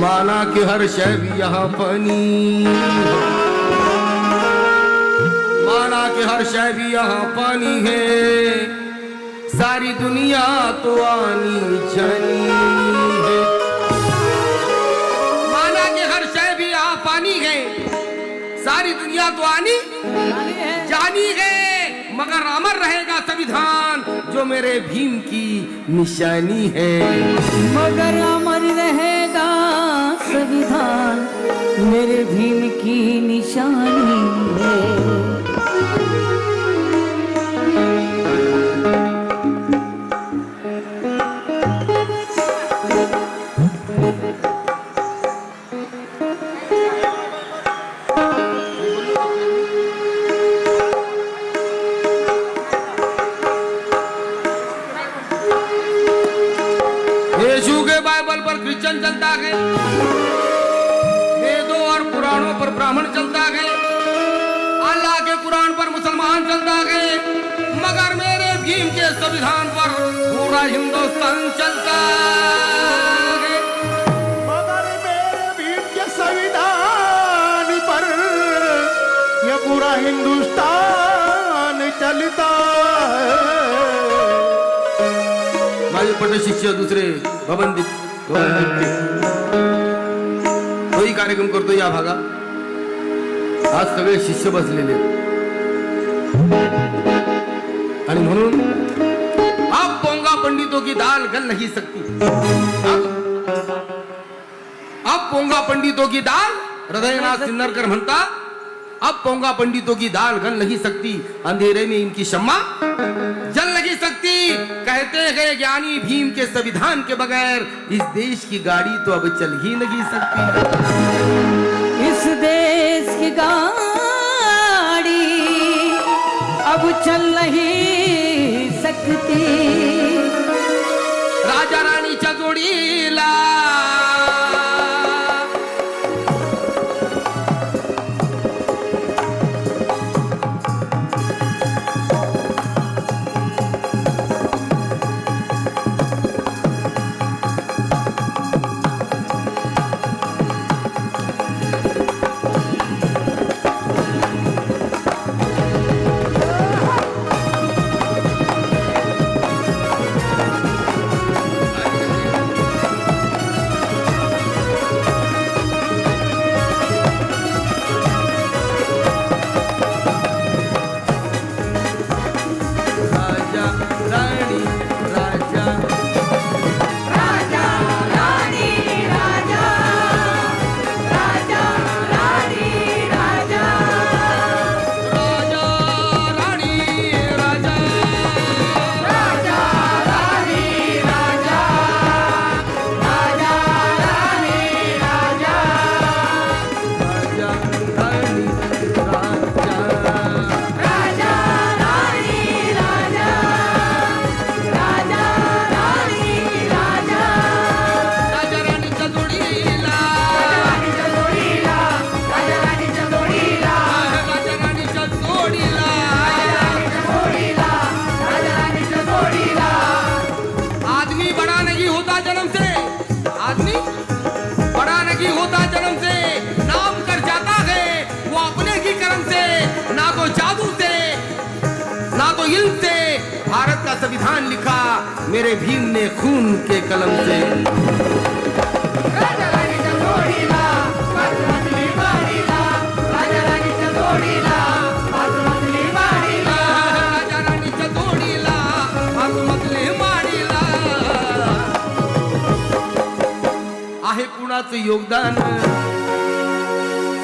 माना कि हर शय भी यहाँ पानी माना कि हर शय भी यहाँ पानी है। सारी दुनिया तो आनी जानी है। माना कि हर शय भी यहाँ पानी है। सारी दुनिया तो आनी जानी है। मगर अमर रहेगा संविधान जो मेरे भीम की निशानी है। मगर अमर रहेगा संविधान मेरे भीम की निशानी है। कुरान पर मुसलमान चलता है मगर मेरे भीम के संविधान पर पूरा हिंदुस्तान चलता है मगर मेरे भीम के संविधान पर ये पूरा हिंदुस्तान चलता है। शिष्य दुसरे भवनदीप भवनदीप तोही कार्यक्रम करतो या भागात आज सगळे शिष्य बसलेले आहेत. आप पोंगा पंडितों की दाल गल नहीं सकती। अब पोंगा पंडितों की दाल हृदयनाथ सिन्नरकर म्हणता अब पोंगा पंडितों की दाल गल नहीं सकती। अंधेरे में इनकी शम्मा जल नहीं सकती। कहते हैं ज्ञानी भीम के संविधान के बगैर इस देश की गाड़ी तो अब चल ही नहीं सकती। इस देश की गाड़ी अब चल नहीं सकती। राजा राणीच्या जोडीला मेरे भीम ने खून के कलम से। राजा राणीच्या जोडीला आहे कुणाचं योगदान?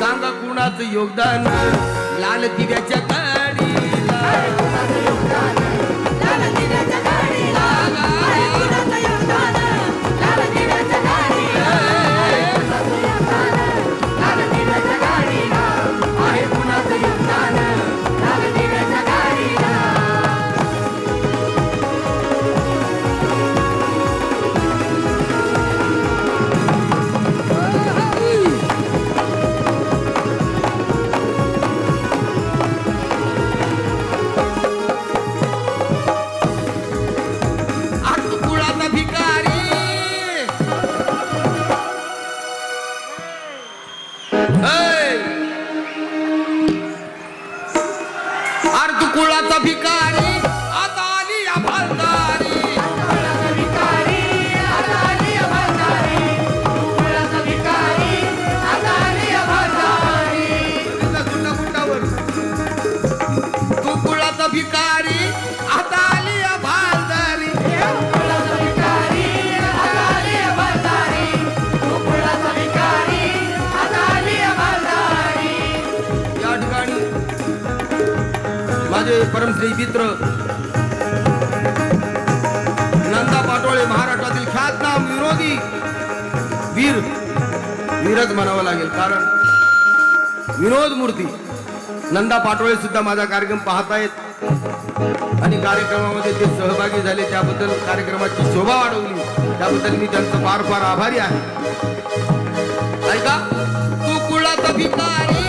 सांगा कुणाचं योगदान? लाल दिव्याच्या गाडीला परमश्री मित्र नंदा पाटोळे महाराष्ट्रातील ख्यातनाम विरोधी वीर वीरच म्हणावं लागेल. कारण विनोद मूर्ती नंदा पाटोळे सुद्धा माझा कार्यक्रम पाहतायत. आणि कार्यक्रमामध्ये ते सहभागी झाले. त्याबद्दल कार्यक्रमाची शोभा वाढवली. त्याबद्दल मी त्यांचं फार फार आभारी आहे. ऐका तू कुळात भिकारी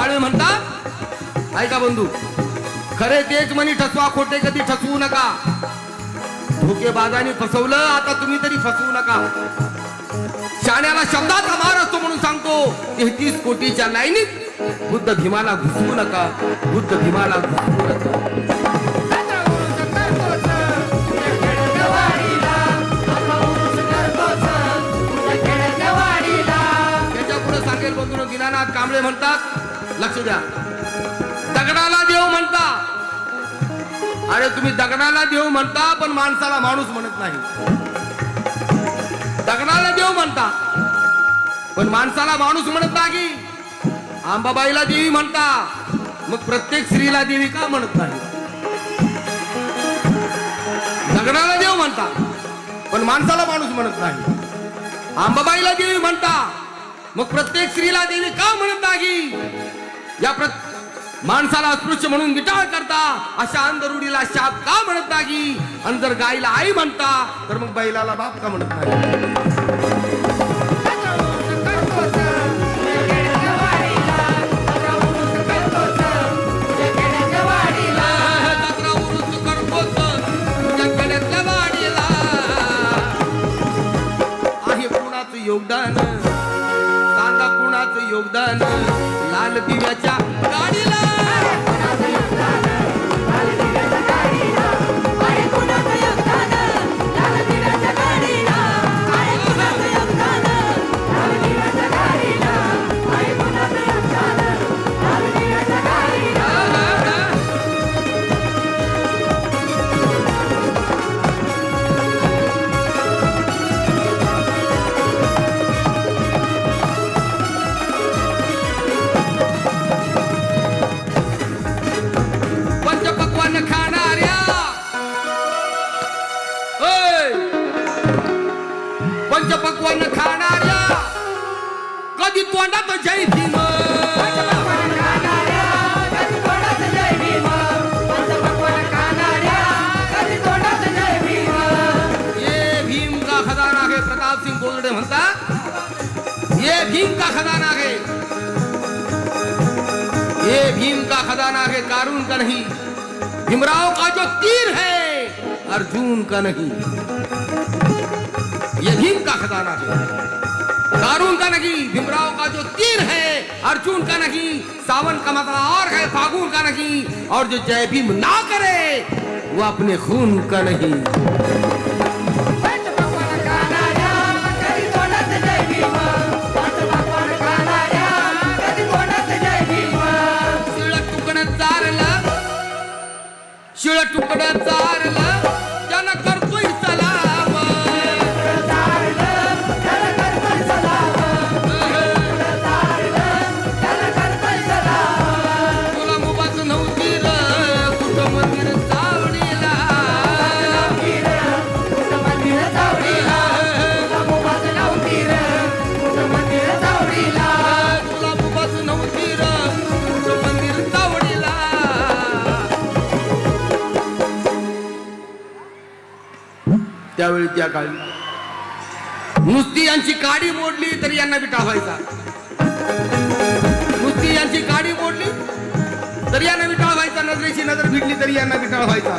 काळे म्हणतात ऐका बंधू खरे तेच म्हणी ठसवा खोटे कधी ठसवू नका. धोकेबाजाने फसवलं आता तुम्ही तरी फसवू नका. शाण्याला शब्दाचा मार असतो म्हणून सांगतो तेहतीस कोटीच्या लाईनीत बुद्ध भीमाला घुसवू नका. बुद्ध भीमाला घुसवू नका. सांगेल बंधू दिनानाथ कांबळे म्हणतात लक्ष द्या. दगडाला देव म्हणता. अरे तुम्ही दगडाला देव म्हणता पण माणसाला माणूस म्हणत नाही. दगडाला देव म्हणता पण माणसाला माणूस म्हणत नाही. आंबाबाईला देवी म्हणता मग प्रत्येक स्त्रीला देवी का म्हणत नाही? दगडाला देव म्हणता पण माणसाला माणूस म्हणत नाही. आंबाबाईला देवी म्हणता मग प्रत्येक स्त्रीला देवी का म्हणत नाही? या प्र माणसाला अस्पृश्य म्हणून विटाळ करता अशा अंधरुडीला शाप का म्हणत नाही? आणि जर गाईला आई म्हणता तर मग बैलाला बाप का म्हणत नाही? कधी तोंडात जय भीम। ये भीम का खजाना है। ये भीम का खजाना है, कारून का नहीं। भीमराव का जो तीर है, अर्जुन का नहीं। ये भीम का खजाना है। कारून का नहीं भीमराव का जो तीर है अर्जुन का नहीं सावन का मतलब और है फागुन का नहीं और जो जय भीम ना करे वो अपने खून का नहीं। शिळ तुकडं त्यावेळी त्या काळी. नुसती यांची काडी मोडली तरी यांना बी व्हायचा. नुसती यांची काडी मोडली तरी यांना विटाळ व्हायचा. नजरेची नजर भिडली तरी यांना विटाळ व्हायचा.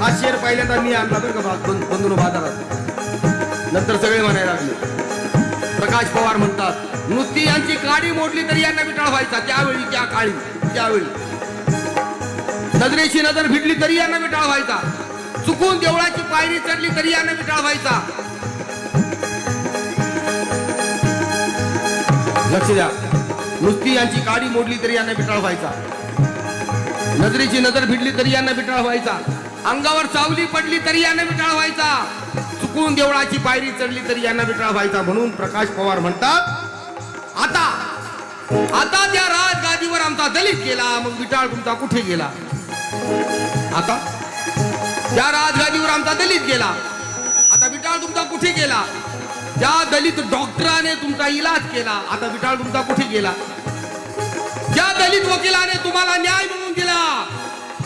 हा शेर पहिल्यांदा मी आणला बरं का बंधून बाजारात नंतर सगळे म्हणायला लागले. प्रकाश पवार म्हणतात नुसती यांची काडी मोडली तरी यांना विटाळ व्हायचा. त्यावेळी त्या काळी त्यावेळी. नजरेची नजर भिडली तरी यांना विटाळ व्हायचा. चुकून देवळाची पायरी चढली तरी यानं विटाळ व्हायचा. लक्ष द्या. नुसती यांची काडी मोडली तरी यांना विटाळ व्हायचा. नजरेची नजर भिडली तरी यांना विटाळ व्हायचा. अंगावर चावली पडली तरी यांना विटाळ व्हायचा. चुकून देवळाची पायरी चढली तरी यांना विटाळ व्हायचा म्हणून प्रकाश पवार म्हणतात आता आता त्या राजगादीवर आमचा दलित गेला मग विटाळ तुमचा कुठे गेला? आता त्या राजगादीवर आमचा दलित गेला आता विटाळ तुमचा कुठे गेला? त्या दलित डॉक्टराने तुमचा इलाज केला आता विटाळ तुमचा कुठे गेला? ज्या दलित वकिलाने तुम्हाला न्याय मिळवून दिला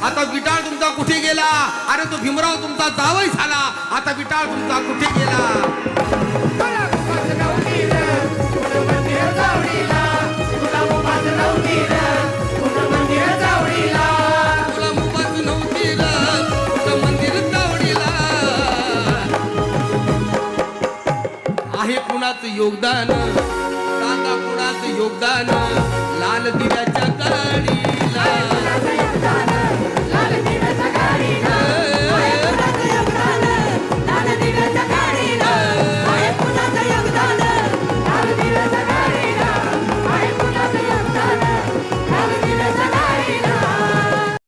आता विटाळ तुमचा कुठे गेला? अरे तो भीमराव तुमचा जावई झाला आता विटाळ तुमचा कुठे गेला? आहे कुणाचं योगदान? सांगा कुणाचं योगदान? लाल दिव्याच्या काळीला.